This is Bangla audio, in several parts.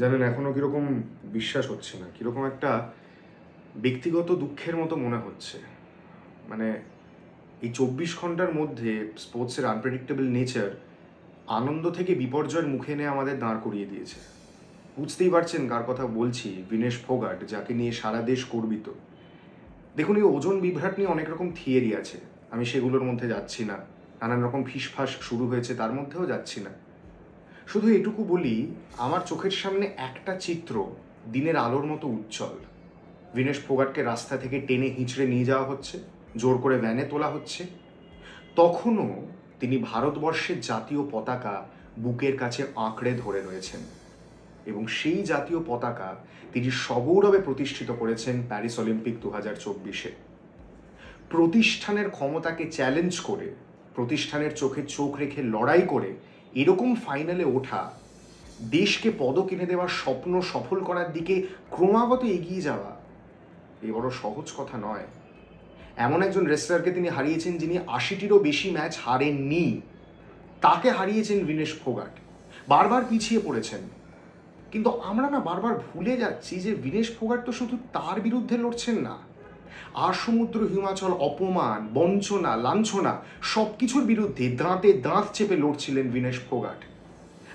জানেন, এখনও কীরকম বিশ্বাস হচ্ছে না, কীরকম একটা ব্যক্তিগত দুঃখের মতো মনে হচ্ছে। মানে এই চব্বিশ ঘণ্টার মধ্যে স্পোর্টসের আনপ্রেডিক্টেবল নেচার আনন্দ থেকে বিপর্যয়ের মুখে এনে আমাদের দাঁড় করিয়ে দিয়েছে। বুঝতেই পারছেন কার কথা বলছি বিনেশ ফোগাট, যাকে নিয়ে সারা দেশ গর্বিত। দেখুন, এই ওজন বিভ্রাট নিয়ে অনেক রকম থিয়েরি আছে। আমি সেগুলোর মধ্যে যাচ্ছি না। নানান রকম ফিসফাস শুরু হয়েছে, তার মধ্যেও যাচ্ছি না। শুধু এটুকু বলি, আমার চোখের সামনে একটা চিত্র দিনের আলোর মতো উজ্জ্বল। বিনেশ ফোগাটকে রাস্তা থেকে টেনে হিঁচড়ে নিয়ে যাওয়া হচ্ছে, জোর করে ভ্যানে তোলা হচ্ছে। তখনও তিনি ভারতবর্ষের জাতীয় পতাকা বুকের কাছে আঁকড়ে ধরে রয়েছেন এবং সেই জাতীয় পতাকা তিনি সগৌরবে প্রতিষ্ঠিত করেছেন প্যারিস অলিম্পিক দু হাজার চব্বিশে। প্রতিষ্ঠানের ক্ষমতাকে চ্যালেঞ্জ করে, প্রতিষ্ঠানের চোখে চোখ রেখে লড়াই করে এরকম ফাইনালে ওঠা, দেশকে পদক এনে দেওয়ার স্বপ্ন সফল করার দিকে ক্রমাগত এগিয়ে যাওয়া, এ বড় সহজ কথা নয়। এমন একজন রেসলারকে তিনি হারিয়েছেন যিনি আশিটিরও বেশি ম্যাচ হারেননি। তাকে হারিয়েছেন বিনেশ ফোগাট। বারবার পিছিয়ে পড়েছেন। কিন্তু আমরা না বারবার ভুলে যাচ্ছি যে বিনেশ ফোগাট তো শুধু তার বিরুদ্ধে লড়ছেন না। আর সমুদ্র হিমাচল, অপমান, বঞ্চনা, লাঞ্ছনা সব কিছুর বিরুদ্ধে দাঁতে দাঁত চেপে লড়ছিলেন বিনেশ ফোগাট।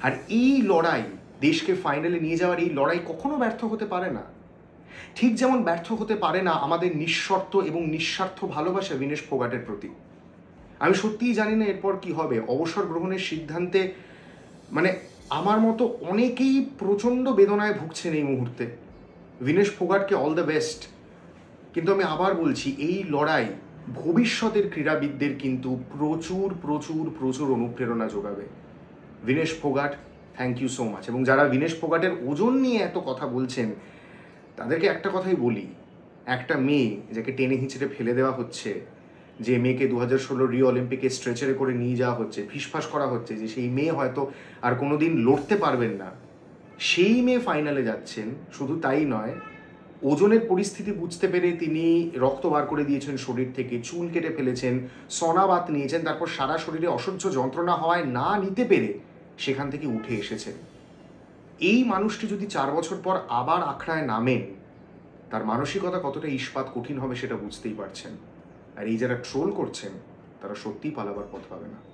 আর এই লড়াই দেশকে ফাইনালে নিয়ে যাওয়ার এই লড়াই কখনো ব্যর্থ হতে পারে না। ঠিক যেমন ব্যর্থ হতে পারে না আমাদের নিঃশর্ত এবং নিঃস্বার্থ ভালোবাসা বিনেশ ফোগাটের প্রতি। আমি সত্যিই জানি না এরপর কি হবে। অবসর গ্রহণের সিদ্ধান্তে মানে আমার মতো অনেকেই প্রচণ্ড বেদনায় ভুগছেন এই মুহূর্তে। বিনেশ ফোগাটকে অল দ্য বেস্ট কিন্তু আমি আবার বলছি, এই লড়াই ভবিষ্যতের ক্রীড়াবিদদের কিন্তু প্রচুর প্রচুর প্রচুর অনুপ্রেরণা যোগাবে। Vinesh Phogat thank you so much এবং যারা বিনেশ ফোগাটের ওজন নিয়ে এত কথা বলছেন, তাদেরকে একটা কথাই বলি। একটা মেয়ে যাকে টেনে হিঁচড়ে ফেলে দেওয়া হচ্ছে, যে মেয়েকে দু হাজার ষোলো রিও অলিম্পিকে স্ট্রেচারে করে নিয়ে যাওয়া হচ্ছে, ফিসফাস করা হচ্ছে, যে সেই মেয়ে হয়তো আর কোনোদিন লড়তে পারবেন না। সেই মেয়ে ফাইনালে যাচ্ছেন, শুধু তাই নয় ওজনের পরিস্থিতি বুঝতে পেরে তিনি রক্ত বার করে দিয়েছেন শরীর থেকে, চুল কেটে ফেলেছেন সনাবাত নিয়েছেন, তারপর সারা শরীরে অসহ্য যন্ত্রণা হওয়ায় না নিতে পেরে সেখান থেকে উঠে এসেছেন। এই মানুষটি যদি চার বছর পর আবার আখড়ায় নামেন, তার মানসিকতা কতটা ইস্পাত কঠিন হবে সেটা বুঝতেই পারছেন। আর এই যারা ট্রোল করছেন, তারা সত্যিই পালাবার পথ পাবে না।